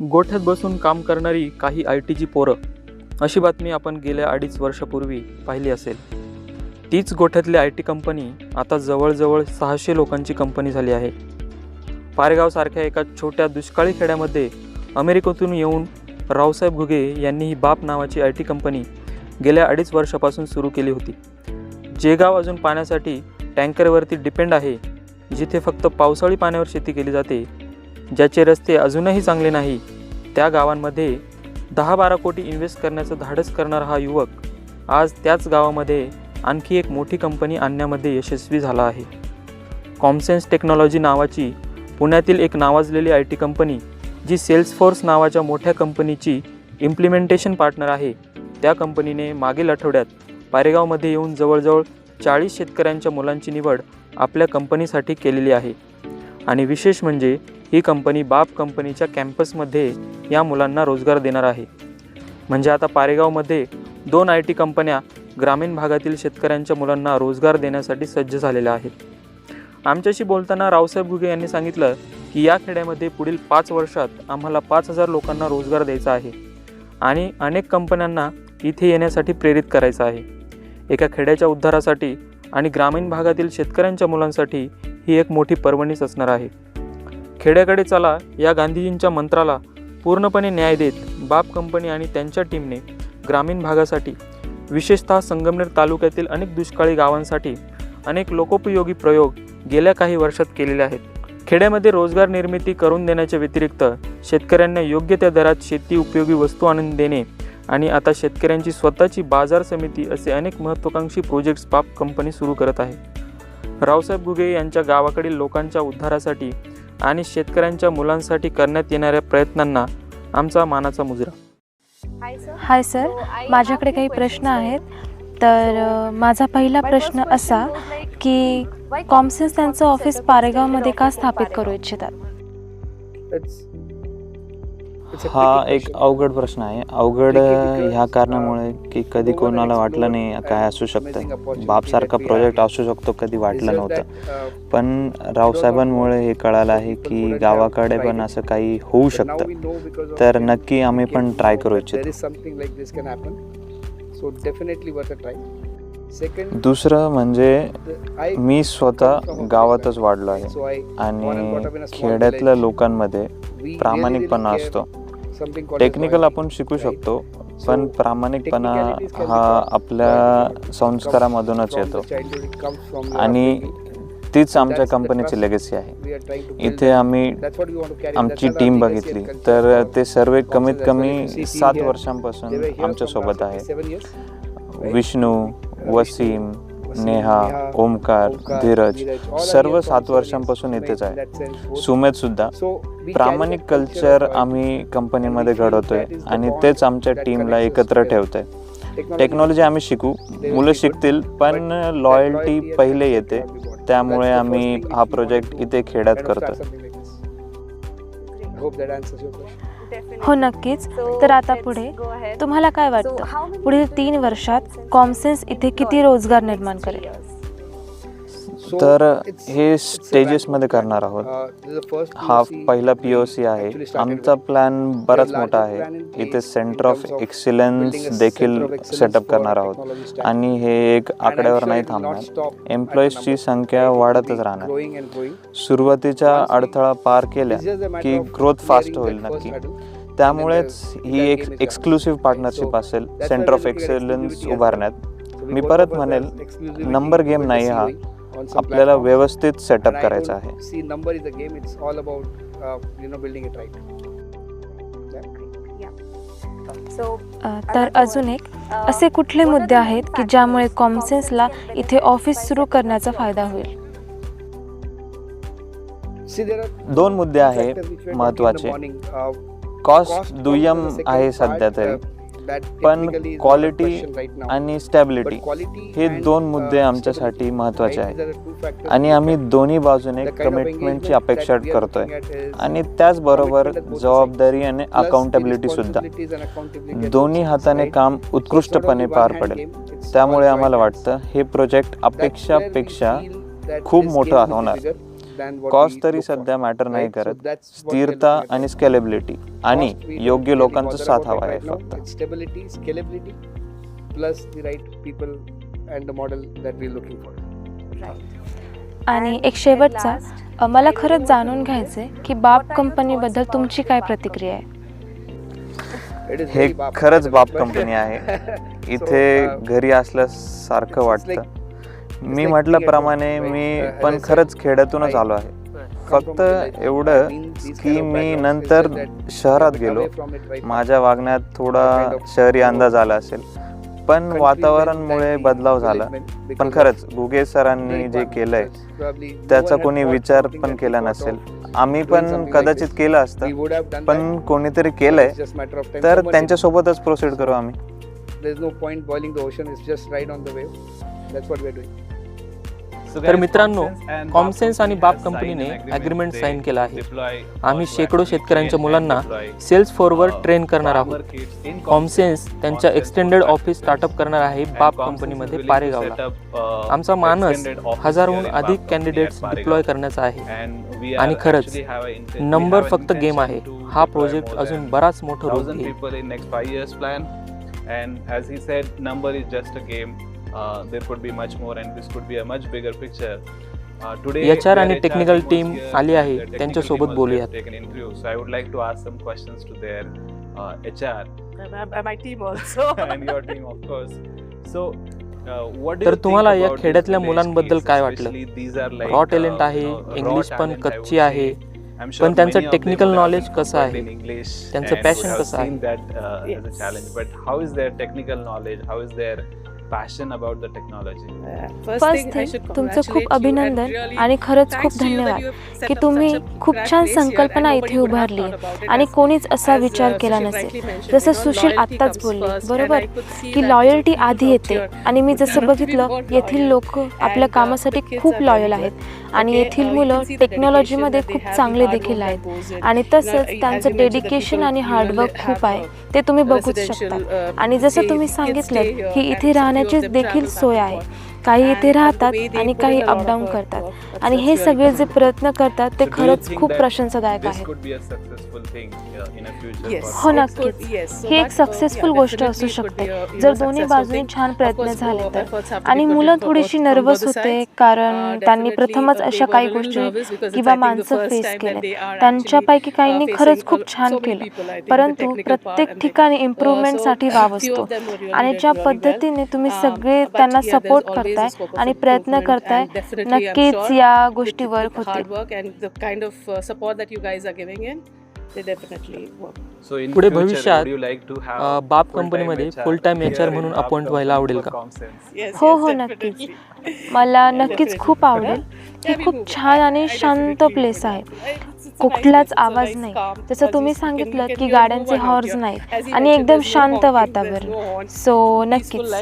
गोठ्यात बसून काम करणारी काही आय टीची पोरं अशी बातमी आपण गेल्या अडीच वर्षापूर्वी पाहिली असेल. तीच गोठ्यातली आय टी कंपनी आता जवळजवळ सहाशे लोकांची कंपनी झाली आहे. पारेगावसारख्या एका छोट्या दुष्काळी खेड्यामध्ये अमेरिकेतून येऊन रावसाहेब घुगे यांनी ही बाप नावाची आय टी कंपनी गेल्या अडीच वर्षापासून सुरू केली होती. जे गाव अजून पाण्यासाठी टँकरवरती डिपेंड आहे जिथे फक्त पावसाळी पाण्यावर शेती केली जाते ज्याचे रस्ते अजूनही चांगले नाही त्या गावांमध्ये दहा बारा कोटी इन्व्हेस्ट करण्याचं धाडस करणारा हा युवक आज त्याच गावामध्ये आणखी एक मोठी कंपनी आणण्यामध्ये यशस्वी झाला आहे. कॉमसेन्स टेक्नॉलॉजी नावाची पुण्यातील एक नावाजलेली आय टी कंपनी जी सेल्सफोर्स नावाच्या मोठ्या कंपनीची इम्प्लिमेंटेशन पार्टनर आहे त्या कंपनीने मागील आठवड्यात पारेगावमध्ये येऊन जवळजवळ चाळीस शेतकऱ्यांच्या मुलांची निवड आपल्या कंपनीसाठी केलेली आहे. आणि विशेष म्हणजे ही कंपनी बाप कंपनीच्या कॅम्पसमध्ये या मुलांना रोजगार देणार आहे. म्हणजे आता पारेगावमध्ये दोन आय टी कंपन्या ग्रामीण भागातील शेतकऱ्यांच्या मुलांना रोजगार देण्यासाठी सज्ज झालेल्या आहेत. आमच्याशी बोलताना रावसाहेब घुगे यांनी सांगितलं की या खेड्यामध्ये पुढील पाच वर्षात आम्हाला पाच हजार लोकांना रोजगार द्यायचा आहे आणि अनेक कंपन्यांना इथे येण्यासाठी प्रेरित करायचं आहे. एका खेड्याच्या उद्धारासाठी आणि ग्रामीण भागातील शेतकऱ्यांच्या मुलांसाठी ही एक मोठी पर्वणीच असणार आहे. खेड्याकडे चला या गांधीजींच्या मंत्राला पूर्णपणे न्याय देत बाप कंपनी आणि त्यांच्या टीमने ग्रामीण भागासाठी विशेषतः संगमनेर तालुक्यातील अनेक दुष्काळी गावांसाठी अनेक लोकोपयोगी प्रयोग गेल्या काही वर्षात केलेले आहेत. खेड्यामध्ये रोजगार निर्मिती करून देण्याच्या व्यतिरिक्त शेतकऱ्यांना योग्य त्या दरात शेती उपयोगी वस्तू आणून देणे आणि आता शेतकऱ्यांची स्वतःची बाजार समिती असे अनेक महत्त्वाकांक्षी प्रोजेक्ट्स बाप कंपनी सुरू करत आहे. रावसाहेब घुगे यांच्या गावाकडील लोकांच्या उद्धारासाठी आणि शेतकऱ्यांच्या मुलांसाठी करण्यात येणाऱ्या प्रयत्नांना आमचा मानाचा मुजरा. हाय सर माझ्याकडे काही प्रश्न आहेत. तर माझा पहिला प्रश्न असा की कॉमसेन्स त्यांचं ऑफिस पारेगावमध्ये का स्थापित करू इच्छितात? हा एक अवघड प्रश्न आहे. अवघड ह्या कारणामुळे की कधी कोणाला वाटलं नाही काय असू शकतं. बापसारखा प्रोजेक्ट असू शकतो कधी वाटलं नव्हतं. पण रावसाहेबांमुळे हे कळालं आहे की गावाकडे पण असं काही होऊ शकतं. तर नक्की आम्ही पण ट्राय करू इच्छितो. दुसरं म्हणजे मी स्वतः गावातच वाढलो आहे. आणि खेड्यातल्या लोकांमध्ये प्रामाणिकपणा असतो. टेक्निकल आपण शिकू शकतो पण प्रामाणिकपणा हा आपल्या संस्कारामधूनच येतो. आणि तीच आमच्या कंपनीची लेगसी आहे. इथे आम्ही आमची टीम बघितली. तर ते सर्व कमीत कमी सात वर्षांपासून आमच्यासोबत आहे. विष्णू वसीम नेहा ओमकार धीरज सर्व सात वर्षांपासून इथेच आहे. सुमेध सुद्धा. प्रामाणिक कल्चर आम्ही कंपनीमध्ये घडवतोय. आणि तेच आमच्या टीमला एकत्र ठेवतंय. टेक्नॉलॉजी आम्ही शिकू. मुलं शिकतील पण लॉयल्टी पहिले येते. त्यामुळे आम्ही हा प्रोजेक्ट इथे खेड्यात करतो हो नक्कीच. तर आता पुढे तुम्हाला काय वाटतं? पुढील तीन वर्षात कॉमसेन्स इथे किती रोजगार निर्माण करेल? तर हे स्टेजेसमध्ये करणार आहोत. हा पहिला पी ओ सी आहे. आमचा प्लॅन बराच मोठा आहे. इथे सेंटर ऑफ एक्सिलन्स देखील सेटअप करणार आहोत. आणि हे एक आकड्यावर नाही थांबणार. एम्प्लॉईजची संख्या वाढतच राहणार. सुरुवातीचा अडथळा पार केल्या की ग्रोथ फास्ट होईल नक्की. त्यामुळेच ही एक एक्सक्लुसिव्ह पार्टनरशिप असेल. सेंटर ऑफ एक्सेलन्स उभारण्यात. मी परत म्हणेल नंबर गेम नाही हा. आपल्याला व्यवस्थित सेटअप करायचं आहे. See number is a game it's all about you know building it right तर अजून एक असे कुठले मुद्दे आहेत की ज्यामुळे कॉमसेन्सला इथे ऑफिस सुरू करण्याचा फायदा होईल? दोन मुद्दे आहे महत्त्वाचे कॉस्ट दुय्यम आहे सध्या तरी. पण क्वालिटी आणि स्टॅबिलिटी हे दोन मुद्दे आमच्यासाठी महत्त्वाचे आहेत. आणि आम्ही दोन्ही बाजूने कमिटमेंटची अपेक्षा करतोय. आणि त्याचबरोबर जबाबदारी आणि अकाउंटेबिलिटी सुद्धा. दोन्ही हाताने काम उत्कृष्टपणे पार पडेल. त्यामुळे आम्हाला वाटतं हे प्रोजेक्ट अपेक्षापेक्षा खूप मोठं होणार. कॉस्ट तरी सध्या मॅटर नाही करत. स्थिरता आणि स्केलेबिलिटी आणि योग्य लोकांचा साथ हवा आहे फक्त. Stability scalability plus the right people and the model that we looking for आणि एक शेवटचा मला खरंच जाणून घ्यायचंय की बाप कंपनीबद्दल तुमची काय प्रतिक्रिया आहे? हे खरंच बाप कंपनी आहे. इथे घरी असल्यासारखं वाटतं. मी म्हटल्याप्रमाणे मी पण खरंच खेड्यातूनच आलो आहे. फक्त एवढं की मी नंतर शहरात गेलो. माझ्या वागण्यात थोडा शहरी अंदाज आला असेल. पण वातावरणामुळे बदलाव झाला. पण खरंच भुगे सरांनी जे केलं आहे त्याचा कोणी विचार पण केला नसेल. आम्ही पण कदाचित केलं असतं पण कोणीतरी केलं आहे तर त्यांच्यासोबतच प्रोसिड करू आम्ही. That's what doing. तर मित्रांनो कॉमसेन्स आणि बाप कंपनीने अग्रीमेंट साईन केलं आहे. आम्ही शेकडो शेतकऱ्यांच्या मुलांना सेल्स फॉरवर्ड ट्रेन करणार आहोत. कॉमसेन्स त्यांच्या एक्सटेंडेड ऑफिस स्टार्टअप करणार आहे बाप कंपनीमध्ये पारेगावला आमचा मानस हजारहून अधिक कॅन्डिडेट्स डिप्लॉय करण्याचा आहे. आणि खरंच नंबर फक्त गेम आहे. हा प्रोजेक्ट अजून बराच मोठं thousand घेईल and as he said number is just a game. uh, there could be much more and this could be a much bigger picture H R आणि टेक्निकल टीम आली आहे त्यांच्यासोबत बोलूया interview so I would like to ask some questions to their H R my team also and your team of course so तर तुम्हाला या खेड्यातल्या मुलांबद्दल काय वाटलं? रॉ टॅलेंट आहे इंग्लिश पण कच्ची आहे. पण त्यांचं टेक्निकल नॉलेज कसं आहे? त्यांचं पॅशन कसं आहे? Passion about the technology first thing तुमचं खूप अभिनंदन आणि खरंच खूप धन्यवाद की तुम्ही खूप छान संकल्पना इथे उभारली आणि कोणीच असा विचार केला नसेल. जसं सुशील आत्ताच बोलले बरोबर? की लॉयल्टी आधी येते आणि मी जसं बघितलं येथील लोक आपल्या कामासाठी खूप लॉयल आहेत आणि येथील मुलं टेक्नॉलॉजीमध्ये खूप चांगले देखील आहेत. आणि तसंच त्यांचं डेडिकेशन आणि हार्डवर्क खूप आहे ते तुम्ही बघूच शकता आणि जसं तुम्ही सांगितलं की इथे राहणार खाण्याचीच देखील सोय आहे. काही इथे राहतात आणि काही अप डाऊन करतात. आणि हे सगळे जे प्रयत्न करतात ते खरंच खूप प्रशंसादायक आहे हो नक्कीच. ही एक सक्सेसफुल गोष्ट असू शकते. जर दोन्ही बाजूनी छान प्रयत्न झाले तर. आणि मुलं थोडीशी नर्वस होते कारण त्यांनी प्रथमच अशा काही गोष्टी किंवा माणसं फेस केले त्यांच्यापैकी काहींनी खरंच खूप छान केलं. परंतु प्रत्येक ठिकाणी इम्प्रुव्हमेंटसाठी वाव असतो. आणि ज्या पद्धतीने तुम्ही सगळे त्यांना सपोर्ट करता करताय आणि प्रयत्न करताय. नक्कीच या गोष्टी वर्क होतील. ऑफ सपोर्ट दॅट यू पुढे भविष्यात uh, बाप कंपनीमध्ये फुल टाइम एच म्हणून अपॉइंट व्हायला आवडेल का? हो हो नक्कीच. मला नक्कीच खूप आवडेल. हे खूप छान आणि शांत प्लेस आहे. कुठलाच आवाज नाही. जसं तुम्ही सांगितलं की गाड्यांचे हॉर्स नाही आणि एकदम शांत वातावरण. सो नक्कीच.